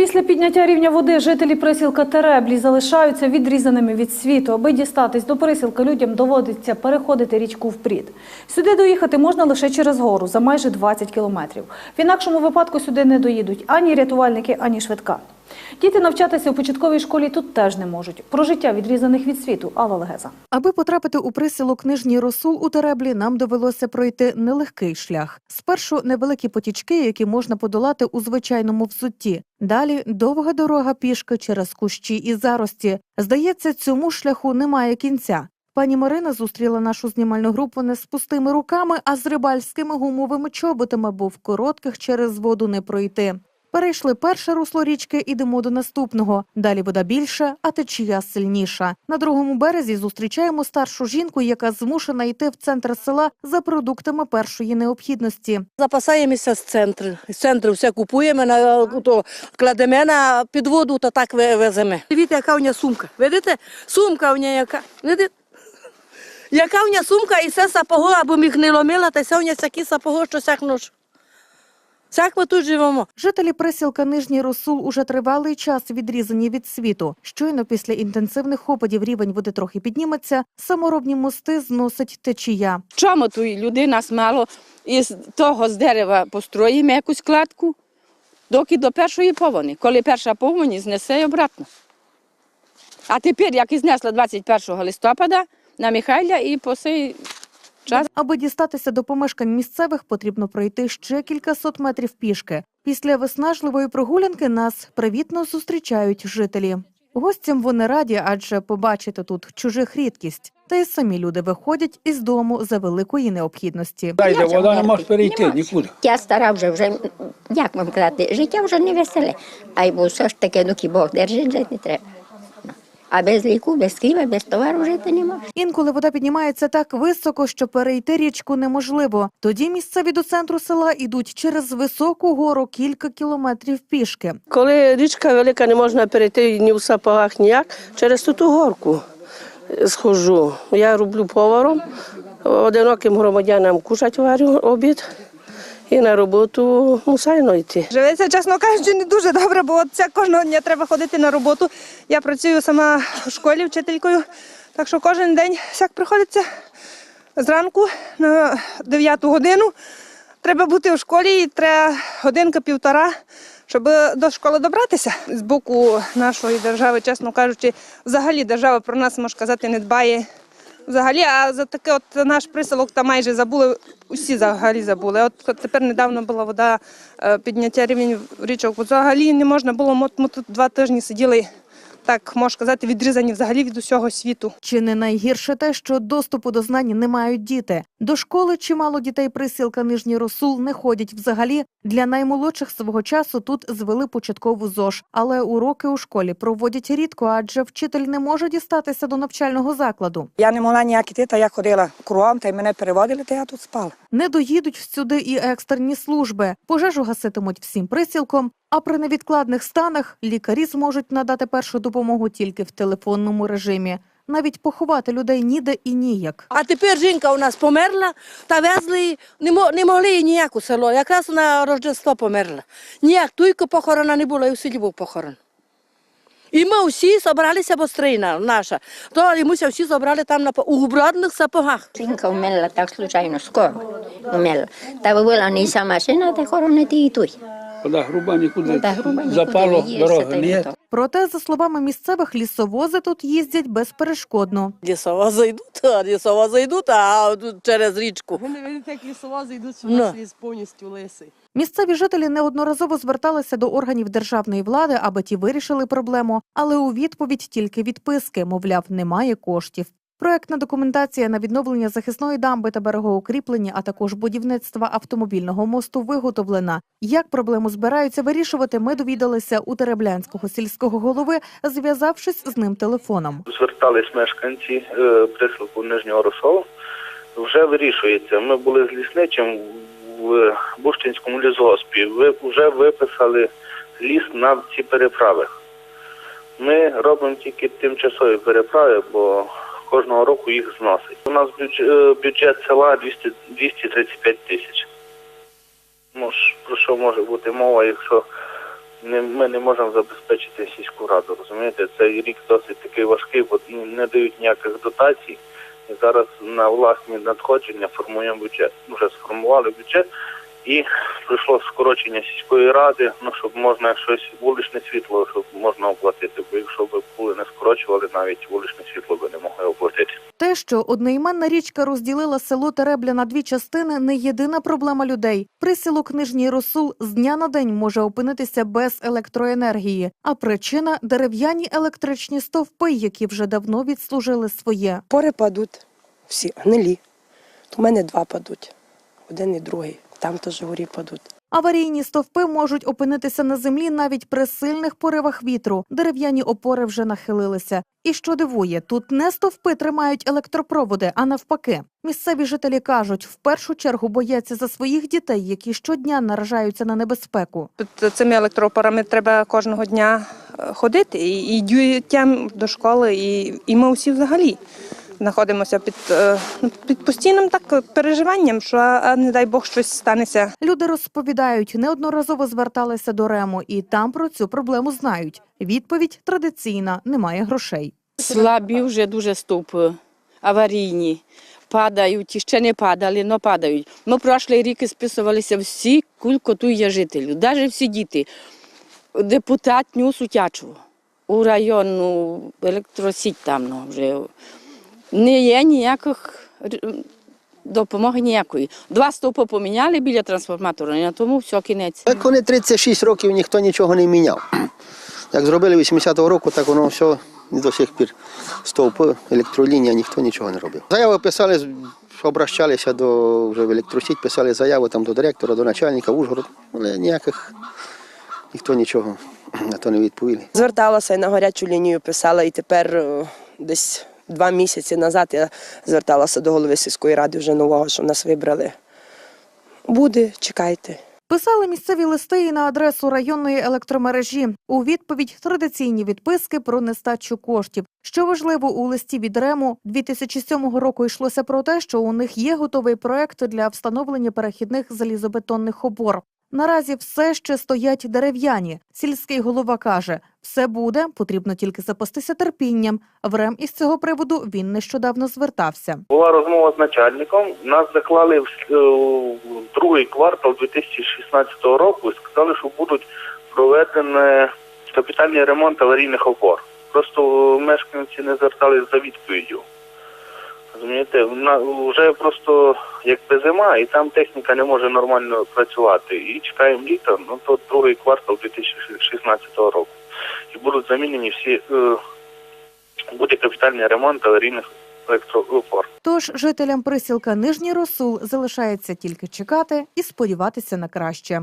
Після підняття рівня води жителі присілка Тереблі залишаються відрізаними від світу. Аби дістатись до присілка, людям доводиться переходити річку впрід. Сюди доїхати можна лише через гору за майже 20 кілометрів. В інакшому випадку сюди не доїдуть ані рятувальники, ані швидка. Діти навчатися у початковій школі тут теж не можуть. Про життя відрізаних від світу Алла Легеза. Аби потрапити у присілок Нижній Росул у Тереблі, нам довелося пройти нелегкий шлях. Спершу невеликі потічки, які можна подолати у звичайному взутті. Далі довга дорога пішки через кущі і зарості. Здається, цьому шляху немає кінця. Пані Марина зустріла нашу знімальну групу не з пустими руками, а з рибальськими гумовими чоботами, бо в коротких через воду не пройти. Перейшли перше русло річки, ідемо до наступного. Далі вода більше, а течія сильніша. На другому березі зустрічаємо старшу жінку, яка змушена йти в центр села за продуктами першої необхідності. Запасаємося з центру. З центру все купуємо, на, то кладемо на підводу та так веземо. Дивіться, яка у мене сумка. Видите? Сумка у мене яка. Видите? Яка у мене сумка і все сапого, або міг не ломила, та все у мене такі сапого, що сяк ношу. Сяк ми тут живемо. Жителі присілка Нижній Росул уже тривалий час відрізані від світу. Щойно після інтенсивних опадів рівень води трохи підніметься, саморобні мости зносить течія. Чому тут людей нас мало із того з дерева построїмо якусь кладку, доки до першої повені. Коли перша повені, знесе й обратно. А тепер, як і знесла 21 листопада на Михайля і по сей час Аби дістатися до помешкань місцевих, потрібно пройти ще кількасот метрів пішки. Після виснажливої прогулянки нас привітно зустрічають жителі. Гостям вони раді, адже побачити тут чужих рідкість. Та й самі люди виходять із дому за великої необхідності. Дайде, вже вода не може перейти Не нікуди. Я стара вже, вже, як вам казати, життя вже не веселе. А й бо все ж таки, доки Бог держить, жити треба. А без ліку, без хліба, без товару жити не можна. Інколи вода піднімається так високо, що перейти річку неможливо. Тоді місцеві до центру села йдуть через високу гору кілька кілометрів пішки. Коли річка велика, не можна перейти ні в сапогах, ніяк, через ту горку схожу. Я роблю поваром, одиноким громадянам кушать варю обід і на роботу мусайно йти. Живеться, чесно кажучи, не дуже добре, бо це кожного дня треба ходити на роботу. Я працюю сама в школі вчителькою, так що кожен день всяк приходиться зранку на 9 годину. Треба бути в школі і треба годинка-півтора, щоб до школи добратися. З боку нашої держави, чесно кажучи, взагалі держава про нас, можна сказати, не дбає. Взагалі, а за таке от наш присилок там майже забули, усі взагалі забули. От тепер недавно була вода, е, підняття рівень річок. Взагалі не можна було, ми тут два тижні сиділи, так можна сказати, відрізані взагалі від усього світу. Чи не найгірше те, що доступу до знань не мають діти? До школи чимало дітей присілка Нижній Росул не ходять взагалі. Для наймолодших свого часу тут звели початкову ЗОЖ, але уроки у школі проводять рідко, адже вчитель не може дістатися до навчального закладу. Я не могла ніяк іти, та я ходила кругом, та й мене переводили, та я тут спала. Не доїдуть сюди і екстрені служби. Пожежу гаситимуть всім присілком. А при невідкладних станах лікарі зможуть надати першу допомогу тільки в телефонному режимі. Навіть поховати людей ніде і ніяк. А тепер жінка у нас померла, та везли, її, не, мо- не могли її ніяк у село. Якраз на Рождество померла. Ніяк, тільки похорона не було, і в селі був похорон. І ми всі зібралися, бо стрійна наша. То і ми всі зібрали там на, по- у бродних сапогах. Жінка вмерла так случайно, скоро вмерла. Та вивела не сама машина, та хоронити і тут. Вода груба нікуди. Та груба нікуди Запало, не дороги та й не то. Проте, за словами місцевих, лісовози тут їздять безперешкодно. Лісовози йдуть, а лісовози йдуть, а тут через річку. Ви не видите, як лісовози йдуть, що Ну. у нас ліс повністю лисий. Місцеві жителі неодноразово зверталися до органів державної влади, аби ті вирішили проблему, але у відповідь тільки відписки, мовляв, немає коштів. Проектна документація на відновлення захисної дамби та берегоукріплення, а також будівництва автомобільного мосту виготовлена. Як проблему збираються вирішувати, ми довідалися у Тереблянського сільського голови, зв'язавшись з ним телефоном. звертались мешканці е, присілку Нижнього Росолу, вже вирішується. Ми були з лісничим в Бущинському лісгоспі. Ви вже виписали ліс на ці переправи. Ми робимо тільки тимчасові переправи, бо кожного року їх зносить. У нас е, бюджет села 200, 235 тисяч. Ну, ж, про що може бути мова, якщо ми не можемо забезпечити сільську раду. Розумієте, цей рік досить такий важкий, бо не дають ніяких дотацій. І зараз на власні надходження формуємо бюджет. Вже сформували бюджет і прийшло скорочення сільської ради, ну щоб можна щось вуличне світло, щоб можна оплатити. Бо якщо б були не скорочували, навіть вуличне світло би не могли оплатити. Те, що одноіменна річка розділила село Теребля на дві частини, не єдина проблема людей. Присілок Нижній Росул з дня на день може опинитися без електроенергії. А причина дерев'яні електричні стовпи, які вже давно відслужили своє. Пори падуть всі гнилі. У мене два падуть, один і другий. Там теж горі падуть. Аварійні стовпи можуть опинитися на землі навіть при сильних поривах вітру. Дерев'яні опори вже нахилилися. І що дивує, тут не стовпи тримають електропроводи, а навпаки. Місцеві жителі кажуть, в першу чергу бояться за своїх дітей, які щодня наражаються на небезпеку. Під цими електроопорами треба кожного дня е, ходити. І, і дітям до школи, і, і ми усі взагалі знаходимося під, е, ну, під постійним так переживанням, що не дай Бог щось станеться. Люди розповідають, неодноразово зверталися до Рему, і там про цю проблему знають. Відповідь традиційна: немає грошей. Слабі вже дуже стовпи, аварійні. Падають, ще не падали, але падають. Ми прошлий рік списувалися всі, кілько тут є жителів, навіть всі діти. Депутат нюс утячу у районну електросіть там ну, вже. Не є ніяких допомоги ніякої. Два стовпи поміняли біля трансформатора, і на тому все кінець. Так вони 36 років ніхто нічого не міняв. Як зробили 80-го року, так воно все до сих пір стовпи, електролінія, ніхто нічого не робив. Заяви писали, обращалися до вже в електросіть, писали заяви там до директора, до начальника Ужгород, але ніяких ніхто нічого на то не відповіли. Зверталася і на гарячу лінію писала, і тепер е, десь два місяці назад я зверталася до голови сільської ради вже нового, що нас вибрали. Буде, чекайте. Писали місцеві листи і на адресу районної електромережі. У відповідь традиційні відписки про нестачу коштів. Що важливо, у листі від Рему 2007 року йшлося про те, що у них є готовий проект для встановлення перехідних залізобетонних опор. Наразі все ще стоять дерев'яні. Сільський голова каже, все буде, потрібно тільки запастися терпінням. В Рем із цього приводу він нещодавно звертався. Була розмова з начальником. Нас заклали в, е, другий квартал 2016 року і сказали, що будуть проведені капітальний ремонт аварійних опор. Просто мешканці не звертались за відповіддю. Розумієте, вже просто якби зима, і там техніка не може нормально працювати. І чекаємо літа, ну то другий квартал 2016 року. І будуть замінені всі е, буде капітальний ремонт аварійних електроопор. Тож жителям присілка Нижній Росул залишається тільки чекати і сподіватися на краще.